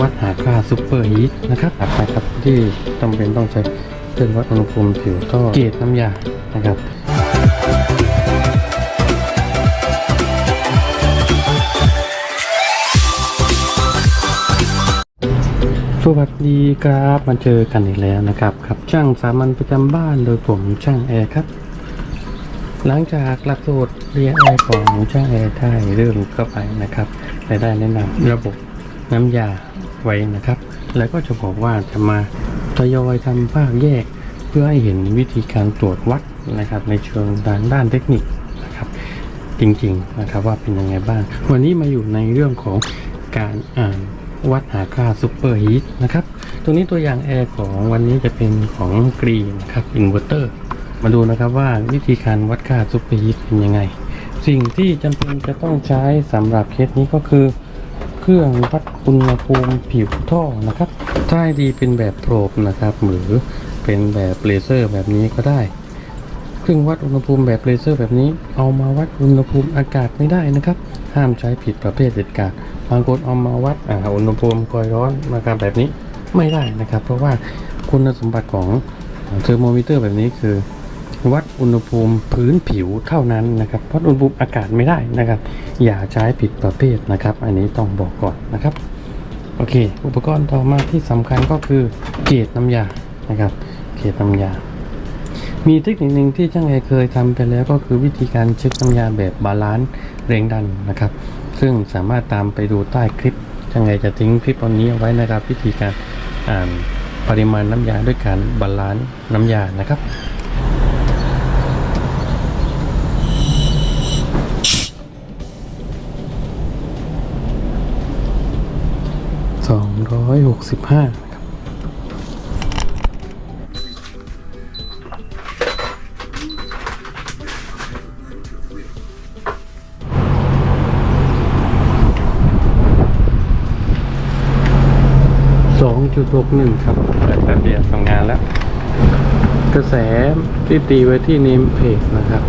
วัดหาค่าซูเปอร์ฮีทนะครับถัดไปครับที่จำเป็นต้องใช้เครื่องวัดอุณหภูมิผิวท่อเกจน้ำยานะครับสวัสดีครับมาเจอกันอีกแล้วนะครับครับช่างสามัญประจำบ้านโดยผมช่างแอร์ครับ หลังจากหลักสูตรเรียนแอร์ของช่างแอร์ได้เริ่มเข้าไปนะครับได้แนะนำระบบ น้ำยาไว้นะครับ แล้วก็จะบอกว่าจะมาทยอยทำภาคแยก เพื่อให้เห็นวิธีการตรวจวัดนะครับ ในเชิงด้านด้านเทคนิคนะครับจริงๆนะครับว่าเป็นยังไงบ้าง วันนี้มาอยู่ในเรื่องของการอ่านวัดหาค่าซูเปอร์ฮีทนะครับตรงนี้ตัวอย่างแอร์ของวันนี้จะเป็นของกรีนครับอินเวอร์เตอร์มาดูนะครับว่าวิธีการวัดค่าซูเปอร์ฮีทเป็นยังไง สิ่งที่จำเป็นจะต้องใช้สำหรับเคสนี้ก็คือ เครื่องวัดอุณหภูมิผิวท่อนะครับ ถ้าดีเป็นแบบโปรบนะครับ หรือเป็นแบบเลเซอร์แบบนี้ก็ได้ เครื่องวัดอุณหภูมิแบบเลเซอร์แบบนี้ เอามาวัดอุณหภูมิอากาศไม่ได้นะครับ ห้ามใช้ผิดประเภทเด็ดขาดบางคนเอามาวัดอ่าอุณหภูมิกอยร้อนนะครับแบบนี้ไม่ได้นะครับ เพราะว่าคุณสมบัติของเทอร์โมมิเตอร์แบบนี้คือ วัดอุณหภูมิพื้นผิวเท่านั้นนะครับวัดอุณหภูมิอากาศไม่ได้นะครับ อย่าใช้ผิดประเภทนะครับ อันนี้ต้องบอกก่อนนะครับโอเค อุปกรณ์ต่อมาที่สำคัญก็คือเกจน้ำยานะครับเกจน้ำยา มีเทคนิคหนึ่งที่ช่างแอร์เคยทำไปแล้วก็คือวิธีการเช็คน้ำยาแบบบาลานซ์แรงดันนะครับ ซึ่งสามารถตามไปดูใต้คลิปช่างแอร์จะทิ้งคลิปตอนนี้เอาไว้นะครับ วิธีการอ่านปริมาณน้ำยาด้วยการบาลานซ์น้ำยานะครับ สองร้อยหกสิบห้าครับสองจุดหกหนึ่งครับแป๊บเดียวทำงานแล้ว กระแสที่ตีไว้ที่เนมเพจนะครับ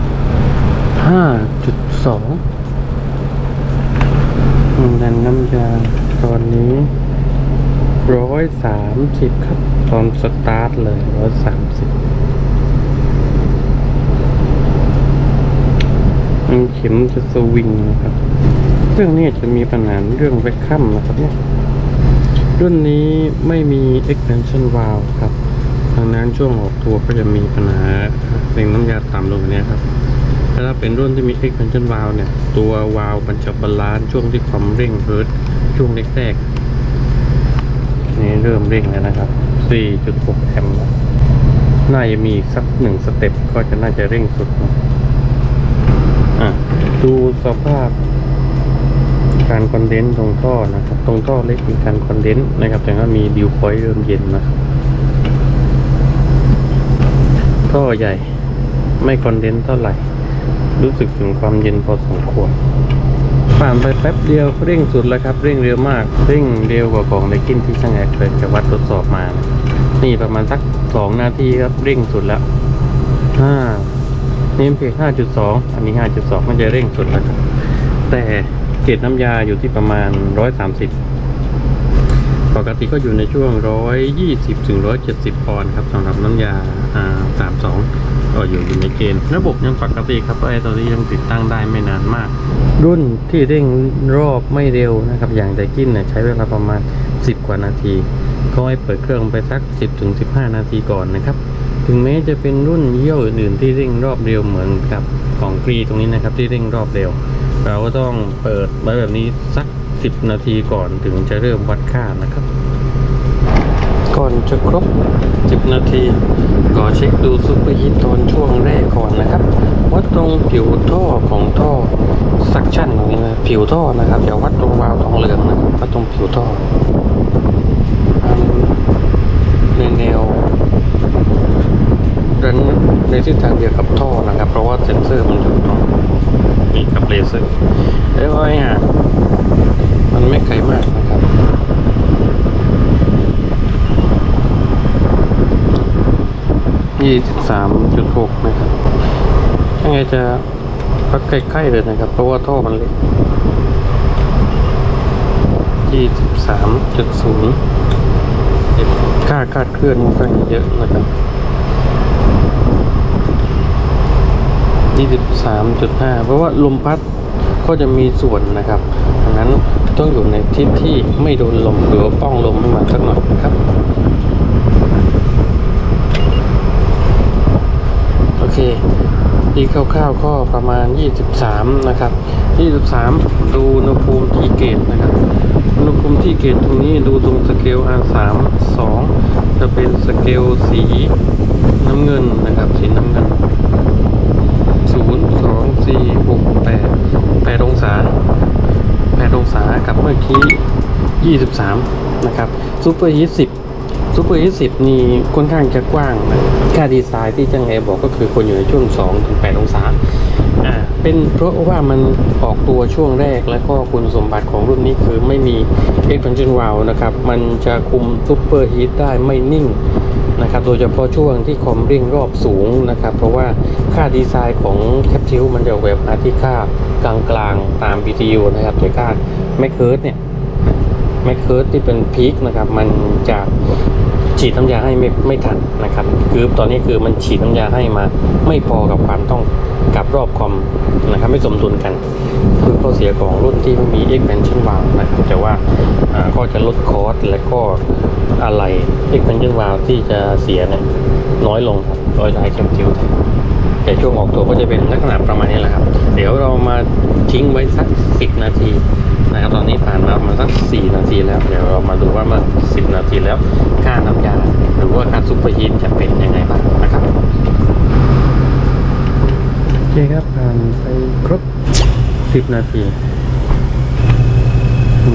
ห้าจุดสองดันน้ำยาตอนนี้ ร้อยสามสิบครับ ตอนสตาร์ทเลยร้อยสามสิบเข็มจะสวิงนะครับเรื่องนี้จะมีปัญหาเรื่องแวคคัมนะครับเนี่ย รุ่นนี้ไม่มี expansion valve ครับดังนั้นช่วงออกตัวก็จะมีปัญหาเร่งน้ำยาต่ำลงแบบนี้ครับถ้าเป็นรุ่นที่มี expansion valve เนี่ย ตัววาล์วมันจะบาลานซ์ช่วงที่ความเร่งเฮิร์ตช่วงแรกๆ นี่เริ่มเร่งแล้วนะครับ 4.6 แอมป์น่าจะมีสักหนึ่งสเต็ปก็จะน่าจะเร่งสุดนะอะดูสภาพ การคอนเดนซ์ตรงท่อนะครับ ตรงท่อเล็กมีการคอนเดนซ์นะครับ แต่ก็มีดิวพอยต์เริ่มเย็นนะครับท่อใหญ่ไม่คอนเดนซ์เท่าไหร่ รู้สึกถึงความเย็นพอสมควร ผ่านไปแป๊บเดียวเร่งสุดแล้วครับ เร่งเร็วมาก เร่งเร็วกว่าของในกินที่ช่างแอร์เคยจะวัดทดสอบมานะนี่ประมาณสักสองนาทีครับเร่งสุดแล้วห้าเนมเพจห้าจุดสองอันนี้ห้าจุดสองมันจะเร่งสุดแล้วแต่เกรดน้ำยาอยู่ที่ประมาณ 130 ปกติก็อยู่ในช่วง 120ถึง170 ปอนด์ครับสำหรับน้ำยา32 ก็อยู่อยู่ในเกณฑ์ระบบยังปกติครับไอ้ตัวนี้ยังติดตั้งได้ไม่นานมาก รุ่นที่เร่งรอบไม่เร็วนะครับ อย่างไดกินเนี่ยใช้เวลาประมาณ 10 กว่านาที ก็ให้เปิดเครื่องไปสัก 10ถึง15 นาทีก่อนนะครับ ถึงแม้จะเป็นรุ่นเยี่ยวอื่นๆ ที่เร่งรอบเร็วเหมือนกับของกรีตรงนี้นะครับที่เร่งรอบเร็ว เราก็ต้องเปิดไว้แบบนี้สัก 10 นาทีก่อนถึงจะเริ่มวัดค่านะครับ ก่อนจะครบ 10 นาทีก็เช็คดูซุปเปอร์ฮีทตอนช่วงแรกก่อนนะครับวัดตรงผิวท่อของท่อซักชั่นตรงนี้นะผิวท่อนะครับอย่าวัดตรงวาล์วทองเหลืองนะวัดตรงผิวท่ออันในแนวดันในทิศทางเดียวกับท่อนะครับ เพราะว่าเซ็นเซอร์มันอยู่ตรงนี้กับเลเซอร์เอ้ยว่าไงฮะมัน ไม่ไกลมากนะครับยี่สิบสามจุดหกนะครับยังไงจะพักใกล้ๆเลยนะครับ เพราะว่าท่อมันเล็กยี่สิบสามจุดศูนย์ค่าคาดเคลื่อนมันก็เยอะนะครับยี่สิบสามจุดห้าเพราะว่าลมพัดก็จะมีส่วนนะครับดังนั้น ต้องอยู่ในทิศที่ไม่โดนลมหรือว่าป้องลมให้มาสักหน่อยนะครับ โอเคที่คร่าวๆก็ประมาณ 23 นะครับ 23 ดูอุณหภูมิที่เกตนะครับอุณหภูมิที่เกตตรงนี้ดูตรงสเกล R3 2 จะเป็นสเกลสีน้ำเงินนะครับ สีน้ำเงิน 0 2 4 6 8 8องศา 8 องศากับเมื่อกี้ 23 นะครับซูเปอร์ฮีท10ซูเปอร์ฮีท10 นี่ค่อนข้างจะกว้างนะค่าดีไซน์ที่จังแอบอกก็คือคนอยู่ในช่วง2ถึง8องศา เป็นเพราะว่ามันออกตัวช่วงแรกและก็คุณสมบัติของรุ่นนี้คือไม่มี expansion valve นะครับ มันจะคุมซูเปอร์ฮีทได้ไม่นิ่งนะครับ โดยเฉพาะช่วงที่คอมเร่งรอบสูงนะครับ เพราะว่าค่าดีไซน์ของแคปทิลมันจะแบบมาที่ค่ากลางๆตาม BTU นะครับแต่ค่าแมคเคิร์ดเนี่ยแมคเคิร์ดที่เป็นพีคนะครับ มันจะ ฉีดน้ายาให้ไม่ไม่ทันนะครับ คือตอนนี้คือมันฉีดน้ายาให้มา ไม่พอกับความต้องกับรอบคอมนะครับไม่สมดุลกันคือข้อเสียของรุ่นที่ไม่มี expansion valve นะครับแต่ว่าก็จะลดคอสและก็อะไร expansion valve ที่จะเสียเนี่ยน้อยลงครับโดยใช้เคมทิวแทน แต่ช่วงออกตัวก็จะเป็นลักษณะประมาณนี้แหละครับ เดี๋ยวเรามาทิ้งไว้สัก 10 นาทีนะครับ ตอนนี้ผ่านมาประมาณสัก 4 นาทีแล้ว เดี๋ยวเรามาดูว่ามา10 นาทีแล้วค่าน้ำยาหรือว่าการซุปเปอร์ฮีทจะเป็นยังไงบ้างนะครับโอเคครับผ่านไปครบ 10 นาที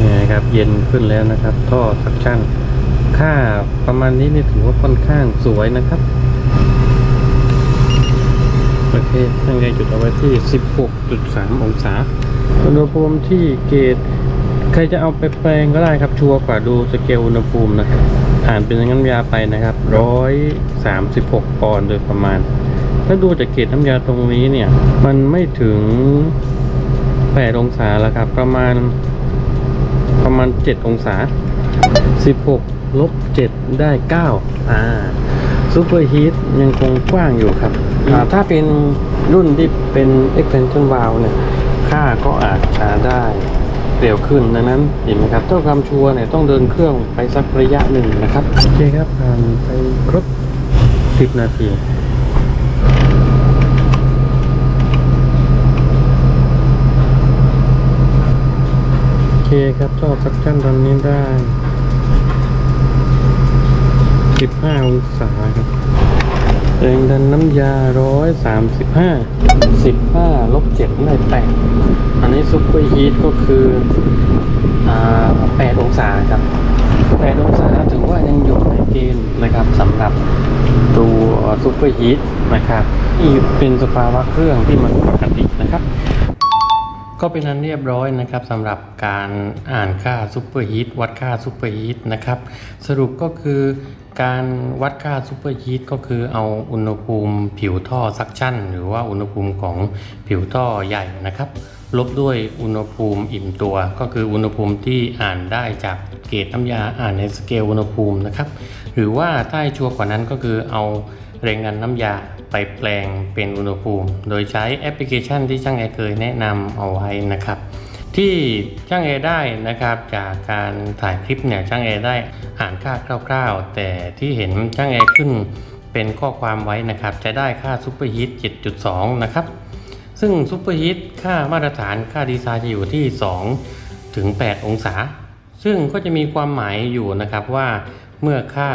นี่ครับเย็นขึ้นแล้วนะครับ ท่อสักชั่นค่าประมาณนี้นี่ถือว่าค่อนข้างสวยนะครับ โอเคตั้งใจจุดเอาไว้ที่ 16.3 องศาอุณหภูมิที่เกตใครจะเอาไปแปลงก็ได้ครับ ชัวร์กว่าดูสเกลอุณหภูมินะครับอ่านเป็นน้ำยาไปนะครับ 136 ปอนด์โดยประมาณ ถ้าดูจากเกจน้ำยาตรงนี้เนี่ย มันไม่ถึง 8 องศาแล้วครับ ประมาณประมาณ 7 องศา 16 ลบ 7 ได้ 9 อ่า ซูเปอร์ฮีทยังคงกว้างอยู่ครับอ่าถ้าเป็นรุ่นที่เป็น expansion valve เนี่ย ค่าก็อาจจะได้เร็วขึ้นดังนั้นเห็นไหมครับต้องความชัวร์เนี่ยต้องเดินเครื่องไปสักระยะหนึ่งนะครับโอเคครับผ่านไปครบ 10 นาทีโอเคครับท่อซักชั่นตอนนี้ได้ 15 องศาครับ แรงดันน้ำยา 135 15ลบ7ได้8อันนี้ซุปเปอร์ฮีทก็คืออ่า8องศาครับ 8 องศาถือว่ายังอยู่ในเกณฑ์นะครับสำหรับตัวซุปเปอร์ฮีทนะครับที่เป็นสภาวะเครื่องที่มันปกตินะครับ ก็เป็นอันเรียบร้อยนะครับสำหรับการอ่านค่าซูเปอร์ฮีทวัดค่าซูเปอร์ฮีทนะครับสรุปก็คือการวัดค่าซูเปอร์ฮีทก็คือเอาอุณหภูมิผิวท่อซักชั่น หรือว่าอุณหภูมิของผิวท่อใหญ่นะครับ ลบด้วยอุณหภูมิอิ่มตัว ก็คืออุณหภูมิที่อ่านได้จากเกจน้ำยาอ่านในสเกลอุณหภูมินะครับ หรือว่าถ้าให้ชัวร์กว่านั้นก็คือเอาแรงงานน้ำยา ไปแปลงเป็นอุณหภูมิ โดยใช้แอปพลิเคชันที่ช่างแอร์เคยแนะนำเอาไว้นะครับ ที่ช่างแอร์ได้นะครับจากการถ่ายคลิปเนี่ยช่างแอร์ได้อ่านค่าคร่าวๆ แต่ที่เห็นช่างแอร์ขึ้นเป็นข้อความไว้นะครับจะได้ค่าซูเปอร์ฮีท7.2 นะครับ ซึ่งซูเปอร์ฮีทค่ามาตรฐานค่าดีไซน์จะอยู่ที่ 2 ถึง 8 องศา ซึ่งก็จะมีความหมายอยู่นะครับว่าเมื่อค่า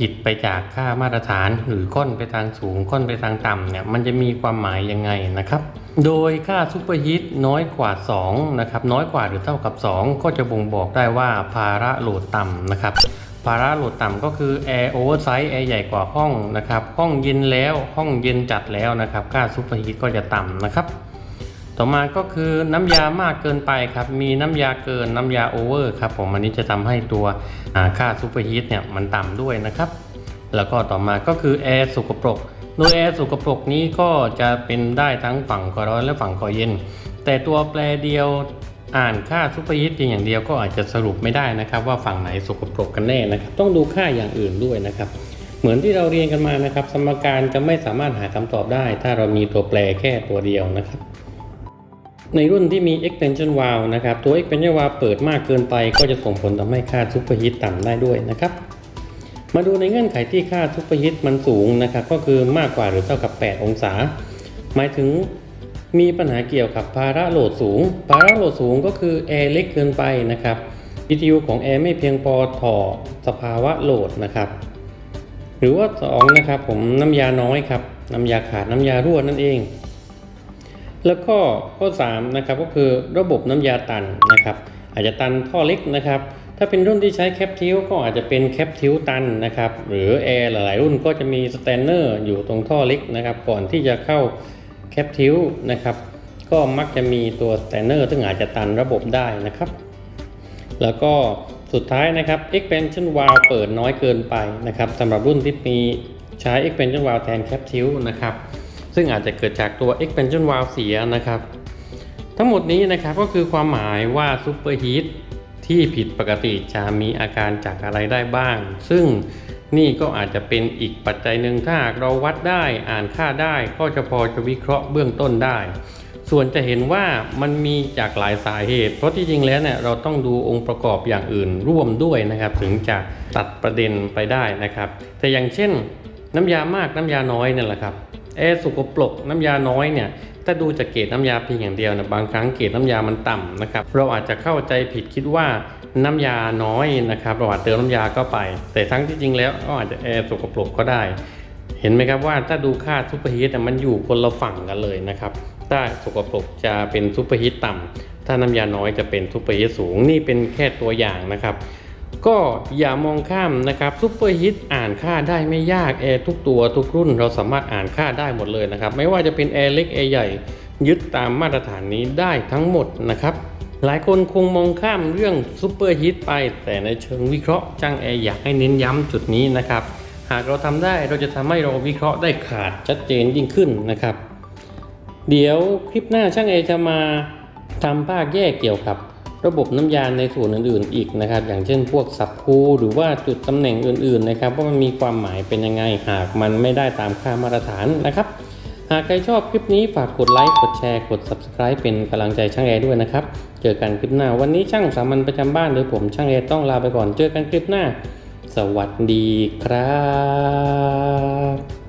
ผิดไปจากค่ามาตรฐานหรือค่อนไปทางสูงค่อนไปทางต่ำเนี่ยมันจะมีความหมายยังไงนะครับ โดยค่าซูเปอร์ฮีทน้อยกว่า2นะครับน้อยกว่าหรือเท่ากับ 2 ก็จะบ่งบอกได้ว่าภาระโหลดต่ำนะครับภาระโหลดต่ำก็คือแอร์โอเวอร์ไซส์แอร์ใหญ่กว่าห้องนะครับห้องเย็นแล้วห้องเย็นจัดแล้วนะครับค่าซูเปอร์ฮีทก็จะต่ำนะครับ ต่อมาก็คือน้ำยามากเกินไปครับ มีน้ำยาเกินน้ำยาโอเวอร์ครับผมอันนี้จะทำให้ตัวค่าซูเปอร์ฮีทเนี่ยมันต่ำด้วยนะครับ แล้วก็ต่อมาก็คือแอร์สุกปรกโดยแอร์สุกปรกนี้ก็จะเป็นได้ทั้งฝั่งก่อร้อนและฝั่งก่อเย็น แต่ตัวแปรเดียวอ่านค่าซูเปอร์ฮีทเพียงอย่างเดียวก็อาจจะสรุปไม่ได้นะครับ ว่าฝั่งไหนสุกปรกกันแน่นะครับต้องดูค่าอย่างอื่นด้วยนะครับเหมือนที่เราเรียนกันมานะครับ สมการจะไม่สามารถหาคำตอบได้ ถ้าเรามีตัวแปรแค่ตัวเดียวนะครับ ในรุ่นที่มี expansion valve นะครับ ตัว expansion valve เปิดมากเกินไปก็จะส่งผลทำให้ค่าซูเปอร์ฮีทต่ำได้ด้วยนะครับ มาดูในเงื่อนไขที่ค่าซูเปอร์ฮีทมันสูงนะครับ ก็คือมากกว่าหรือเท่ากับ 8 องศา หมายถึงมีปัญหาเกี่ยวกับภาระโหลดสูง ภาระโหลดสูงก็คือแอร์เล็กเกินไปนะครับ BTU ของแอร์ไม่เพียงพอต่อสภาวะโหลดนะครับ หรือว่า2นะครับผมน้ำยาน้อยครับ น้ำยาขาดน้ำยารั่วนั่นเอง แล้วก็ข้อ3นะครับก็คือระบบน้ำยาตันนะครับ อาจจะตันท่อเล็กนะครับ ถ้าเป็นรุ่นที่ใช้แคปทิวก็อาจจะเป็นแคปทิวตันนะครับหรือแอร์หลายๆรุ่นก็จะมีสแตนเนอร์อยู่ตรงท่อเล็กนะครับ ก่อนที่จะเข้าแคปทิวนะครับ ก็มักจะมีตัวสแตนเนอร์ซึ่งอาจจะตันระบบได้นะครับ แล้วก็สุดท้ายนะครับ expansion valve เปิดน้อยเกินไปนะครับสำหรับรุ่นที่มีใช้ expansion valve แทน captive นะครับ ซึ่งอาจจะเกิดจากตัว expansion valve เสียนะครับ ทั้งหมดนี้นะครับก็คือความหมายว่า superheat ที่ผิดปกติจะมีอาการจากอะไรได้บ้าง ซึ่งนี่ก็อาจจะเป็นอีกปัจจัยหนึ่งถ้าเราวัดได้อ่านค่าได้ ก็จะพอจะวิเคราะห์เบื้องต้นได้ ส่วนจะเห็นว่ามันมีจากหลายสาเหตุ เพราะที่จริงแล้วเนี่ยเราต้องดูองค์ประกอบอย่างอื่นร่วมด้วยนะครับ ถึงจะตัดประเด็นไปได้นะครับ แต่อย่างเช่น น้ำยามากน้ำยาน้อยเนี่ยแหละครับ แอร์สกปรกน้ำยาน้อยเนี่ยถ้าดูจากเกรดน้ำยาเพียงอย่างเดียวนี่ยบางครั้งเกรดน้ำยามันต่ำนะครับเราอาจจะเข้าใจผิดคิดว่าน้ำยาน้อยนะครับเราอาจเติมน้ำยาก็ไป แต่ทั้งที่จริงแล้วก็อาจจะแอร์สกปรกก็ได้ เห็นไหมครับว่าถ้าดูค่าซูเปอร์ฮีทมันอยู่คนละฝั่งกันเลยนะครับถ้าสกปรกจะเป็นซูเปอร์ฮีทต่ำถ้าน้ำยาน้อยจะเป็นซูเปอร์ฮีทสูงนี่เป็นแค่ตัวอย่างนะครับ ก็อย่ามองข้ามนะครับซูเปอร์ฮิตอ่านค่าได้ไม่ยากแอร์ทุกตัวทุกรุ่นเราสามารถอ่านค่าได้หมดเลยนะครับ ไม่ว่าจะเป็นแอร์เล็กแอร์ใหญ่ยึดตามมาตรฐานนี้ได้ทั้งหมดนะครับ หลายคนคงมองข้ามเรื่องซูเปอร์ฮิตไป แต่ในเชิงวิเคราะห์จ้างแอร์อยากให้เน้นย้ำจุดนี้นะครับหากเราทำได้เราจะทำให้เราวิเคราะห์ได้ขาดชัดเจนยิ่งขึ้นนะครับ เดี๋ยวคลิปหน้าช่างเอจะมาทำภาคแยกเกี่ยวกับ ระบบน้ำยาในส่วนอื่นๆอีกนะครับ อย่างเช่นพวกสับคูหรือว่าจุดตำแหน่งอื่นๆนะครับว่ามันมีความหมายเป็นยังไงหากมันไม่ได้ตามค่ามาตรฐานนะครับ หากใครชอบคลิปนี้ฝากกดไลค์กดแชร์กด subscribe เป็นกำลังใจช่างแอร์ด้วยนะครับ เจอกันคลิปหน้าวันนี้ช่างสามัญประจำบ้านโดยผมช่างแอร์ต้องลาไปก่อนเจอกันคลิปหน้า สวัสดีครับ